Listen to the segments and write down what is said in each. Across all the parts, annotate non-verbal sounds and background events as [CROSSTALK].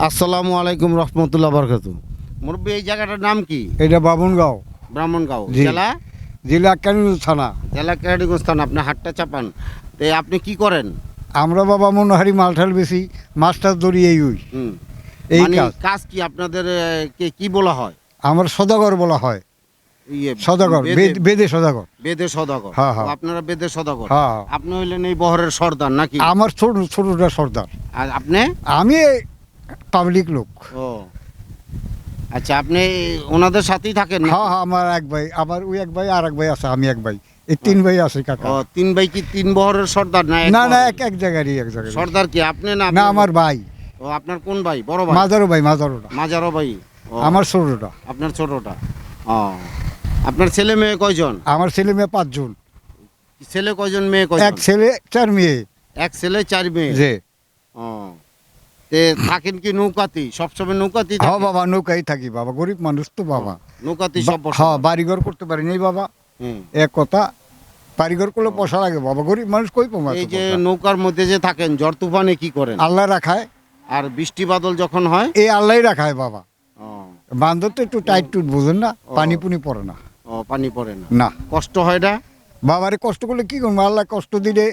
আসসালামু আলাইকুম রহমতুল্লাহ বরকাত মুরব্বী এই জায়গাটার নাম কি? এটা বামুনগাঁও। ব্রাহ্মণগাঁও। জি। জেলা? জেলা কেরানীগঞ্জ থানা। জেলা কেরানীগঞ্জ থানা আপনি হাটটা চাপান। তো আপনি কি করেন? আমরা বাবা মনোহারি মালঠাল বেশি মাছটার ধরি এই ওই। হুম। এই মানে কাজ। কাজ কি আপনাদের এ, কে কি বলা হয়? আমার সদাগর বলা হয়। ইয়ে, সদাগর বেদে- বেদ- বেদে সদাগর। বেদে সদাগর। হ্যাঁ, হ্যাঁ। আপনারা বেদে সদাগর। হ্যাঁ। আপনি হইলেন এই বহরের সর্দার নাকি? আমার ছোট ছোটটা সর্দার। আর আপনি? আমি পাবলিক লোক। ও। আচ্ছা আপনি ওনাদের সাথেই থাকেন? হ্যাঁ হ্যাঁ আমার এক ভাই আমার ওই এক ভাই আর এক ভাই আছে আমি এক ভাই। এই তিন ভাই আছে কাকা। ও তিন ভাই কি তিন বহরের সর্দার না না না এক এক জায়গারই এক জায়গায় সর্দার কি? আপনি না না আমার ভাই। ও আপনার কোন ভাই? বড় ভাই? মাদারও ভাই মাদারোটা মাজারো ভাই। ও, আমার ছোটটা। আপনার ছোটটা। ও। আপনার ছেলে মেয়ে কয়জন? আমার ছেলে মেয়ে পাঁচজন। ছেলে কয়জন মেয়ে এক ছেলে চার মেয়ে। এক ছেলে চার মেয়ে? যে ও। থাকেন কি নৌকাতি সবসময় নৌকাতি হ্যাঁ বাবা নৌকাই থাকি বাবা গরিব মানুষ তো বাবা। নৌকাতি সব হ্যাঁ বাড়িঘর করতে পারি নাই বাবা। হুম। এক কথা বাড়িঘর করলে পয়সা লাগে বাবা গরিব মানুষ কই পাবো এই যে নৌকার মধ্যে যে থাকেন ঝড় তুফানে কি করেন? আল্লাহ রাখায়। আর বৃষ্টি বাদল যখন হয়? এই আল্লাহ রাখায় বাবা। বান্ধব তো একটু টাইট টুট বোঝেন না পানি পুনি পড়ে না। ও পানি পড়ে না। না। কষ্ট হয় না? বাবারে কষ্ট করলে কি করব? আল্লাহ কষ্ট দিলে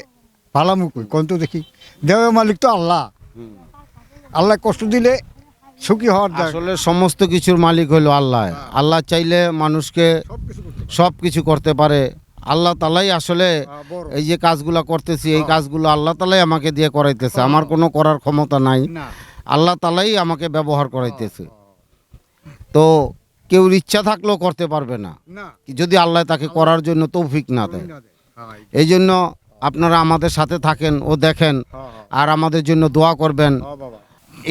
ভালামু কই কোন তো দেখি দেওয়া মালিক তো আল্লাহ। হুম। আল্লাহ কষ্ট দিলে সুখী হওয়ার। আসলে সমস্ত কিছুর মালিক হলো আল্লাহ। আল্লাহ চাইলে মানুষকে সব কিছু করতে পারে। আল্লাহ তালাই আসলে হ্যাঁ, এই যে কাজগুলো করতেছি এই কাজগুলো আল্লাহ তালাই আমাকে দিয়ে করাইতেছে। আমার কোনো করার ক্ষমতা নাই। আল্লাহ তালাই আমাকে ব্যবহার করাইতেছে। তো কেউ ইচ্ছা থাকলেও করতে পারবে না। যদি আল্লাহ তাকে করার জন্য তৌফিক না দেয়। হ্যাঁ, এই জন্য আপনারা আমাদের সাথে থাকেন ও দেখেন। আর আমাদের জন্য দোয়া করবেন।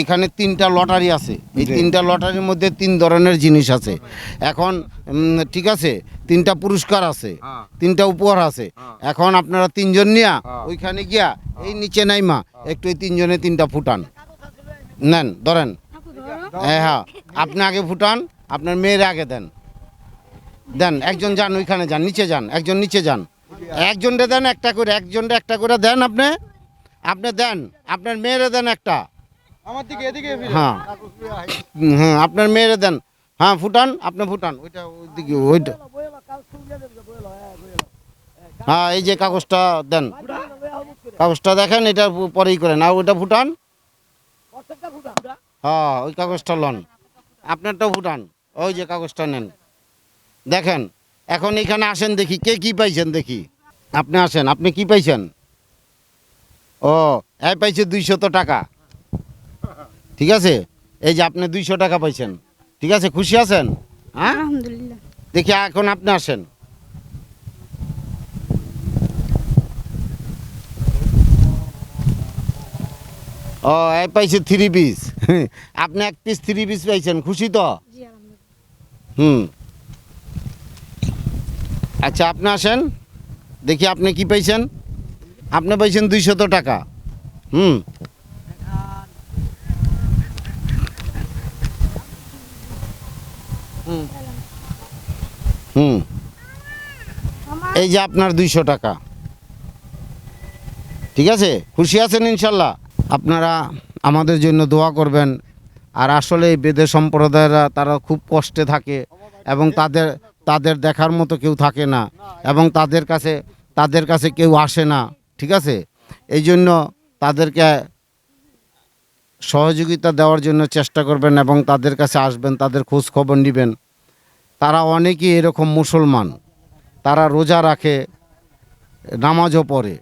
এখানে তিনটা লটারি আছে। এই তিনটা লটারির মধ্যে তিন ধরনের জিনিস আছে। এখন ঠিক আছে তিনটা পুরস্কার আছে হ্যাঁ। তিনটা উপহার আছে। এখন আপনারা তিনজন নিয়া হ্যাঁ। ওইখানে গিয়া এই নিচে নাইমা একটু এই তিনজনে তিনটা ফুটান। নেন ধরেন। হ্যাঁ হ্যাঁ আপনি আগে ফুটান আপনার মেয়ের আগে দেন। দেন একজন যান ওইখানে যান নিচে যান একজন নিচে যান। একজনটা দেন একটা করে একজনটা একটা করে দেন আপনি। আপনি দেন আপনার মেয়েরে দেন একটা। আমার দিকে, এদিকে হ্যাঁ। হ্যাঁ আপনার মেয়েরে দেন। হ্যাঁ ফুটান, আপনি ফুটান। ওইটা ওইদিকে, ওইটা। হ্যাঁ এই যে কাগজটা দেন। কাগজটা দেখেন, এটা পরেই করেন। আর ওইটা ফুটান। হ্যাঁ ওই কাগজটা লন। আপনারটাও ফুটান। ওই যে কাগজটা নেন। দেখেন, এখন এখানে আসেন দেখি, কে কি পাইছেন দেখি। আপনি আসেন, আপনি কি পাইছেন? ও, এই পাইছে দুইশত টাকা। ঠিক আছে? এই যে আপনি দুইশো টাকা পাইছেন। ঠিক আছে? খুশি আছেন? হ্যাঁ? আলহামদুলিল্লাহ। দেখি এখন আপনি আসেন। ও এই পাইছে থ্রি পিস [LAUGHS] আপনি এক পিস থ্রি পিস পাইছেন। খুশি তো? হুম। আচ্ছা আপনি আসেন। দেখি আপনি কি পাইছেন? আপনি পাইছেন দুইশত টাকা। হুম হুম। এই যে আপনার দুইশো টাকা। ঠিক আছে? খুশি আছেন ইনশাল্লাহ? আপনারা আমাদের জন্য দোয়া করবেন। আর আসলে এই বেদে সম্প্রদায়েরা, তারা খুব কষ্টে থাকে এবং তাদের তাদের দেখার মতো কেউ থাকে না এবং তাদের কাছে তাদের কাছে কেউ আসে না। ঠিক আছে? এই জন্য তাদেরকে সহযোগিতা দেওয়ার জন্য চেষ্টা করবেন এবং তাদের কাছে আসবেন, তাদের খোঁজ খবর নেবেন। তারা অনেকেই এরকম মুসলমান। তারা রোজা রাখে, নামাজও পড়ে।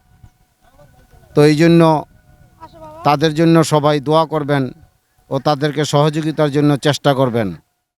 তো এই জন্য তাদের জন্য সবাই দোয়া করবেন ও তাদেরকে সহযোগিতার জন্য চেষ্টা করবেন।